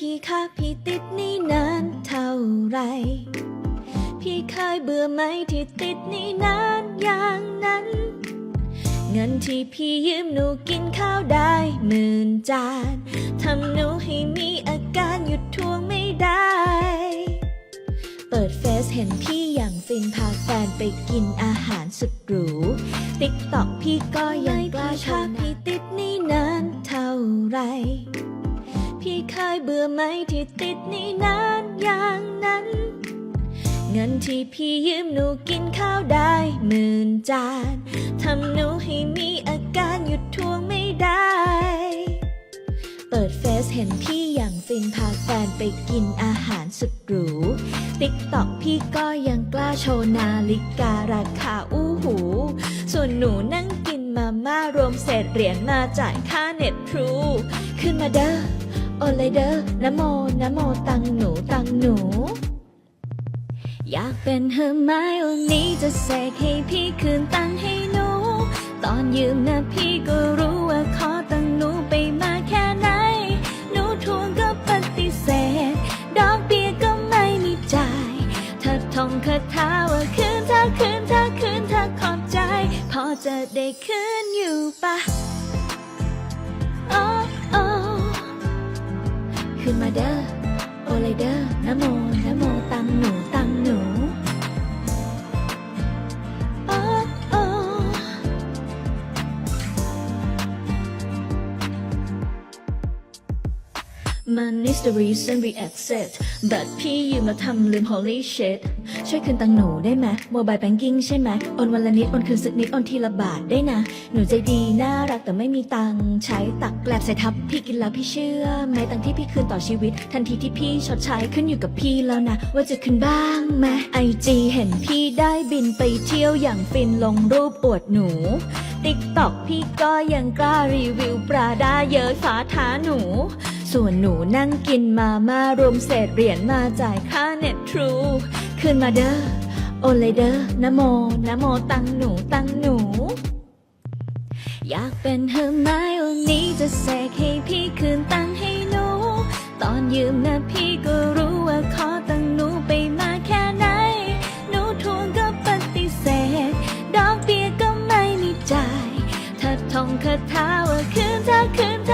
พี่คะพี่ติดนี่นานเท่าไร พี่เคยเบื่อไหมที่ติดนี่นานอย่างนั้น เงินที่พี่ยืมหนูกินข้าวได้หมื่นจานทำหนูให้มีอาการหยุดทวงไม่ได้ เปิดเฟซเห็นพี่อย่างฟินพาแฟนไปกินอาหารสุดหรู ติ๊กตอกพี่ก็ยังกล้าชอบพี่ติดนี่นานเท่าไร พี่เคยเบื่อไหมที่ติดนี่นานอย่างนั้น เงินที่พี่ยืมหนูกินข้าวได้หมื่นจานทำหนูให้มีอาการหยุดทวงไม่ได้ เปิดเฟซเห็นพี่อย่างฟินพาแฟนไปกินอาหารสุดหรู ติ๊กตอกพี่ก็ยังกล้าโชว์นาฬิการาคาอู้หู ส่วนหนูนั่งกินมาม่ารวมเศษเหรียญมาจ่ายค่าเน็ตทรู ขึ้นมาเด้อ โอเลยเด้อนะโมนะโมตังหนูตังหนู อยากเป็นเฮอร์ไมโอนี้จะเสกให้พี่คืนตังให้หนู ตอนยืมนะพี่ก็รู้ว่าขอตังหนูไปมาแค่ไหน หนูทวงก็ปฏิเสธ ดอกเบี้ยก็ไม่มีจ่ายถ้าท่องคาถาว่าคืนถ้าคืนถ้าคืนถ้าขอบใจ พอจะได้คืนอยู่ปะ ขึ้นมาเด้อโอเลยเด้อนะโม Man is the reason we accept but พี่ยืมแล้วทำลืม holy shit ช่วยคืนตังหนูได้ไหมโมบายแบงกิ้งใช่ไหมโอนวันละนิดโอนคืนสักนิดโอนทีละบาทได้นะ หนูใจดี น่ารักแต่ไม่มีตังใช้ตักแกลบใส่ทับ พี่กินแล้วพี่เชื่อไหมตังที่พี่คืนต่อชีวิต ทันทีที่พี่ชดใช้ขึ้นอยู่กับพี่แล้วนะ ว่าจะคืนบ้างไหมไอจีเห็นพี่ได้บินไปเที่ยวอย่างฟินลงรูปอวดหนูติ๊กตอกพี่ก็ยังกล้ารีวิวปราดาเย้ยฝาท้าหนู ส่วนหนูนั่งกินมาม่ารวมเศษเหรียญมาจ่ายค่าเน็ตทรูขึ้นมาเด้อโอเลยเด้อนะโมนะโมตังหนูตังหนู อยากเป็นเฮอไมโอนี้จะเสกให้พี่คืนตังให้หนู ตอนยืมนะพี่ก็รู้ว่าขอตังหนูไปมาแค่ไหน หนูทวงก็ปฏิเสธ ดอกเบี้ยก็ไม่มีจ่าย ถ้าท่องคาถาว่าคืนถ้าคืนถ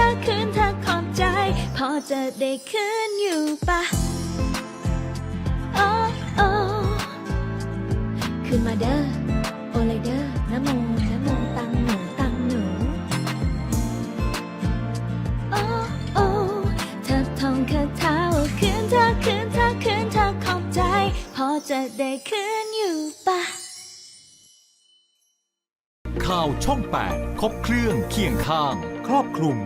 ้าคื อจะได้คืนอยู่ปะโอ้โอ้ขึ้นมาเด้อโอเลยเด้อนะโมนะโมตังหนูตังหนูโอ้โอ้ถ้าท่องคาถาว่าคืนถ้าคืนถ้าคืนถ้าขอบใจ พอจะได้คืนอยู่ปะข่าวช่อง 8 ครบเครื่องเคียงข้าง ครอบคลุม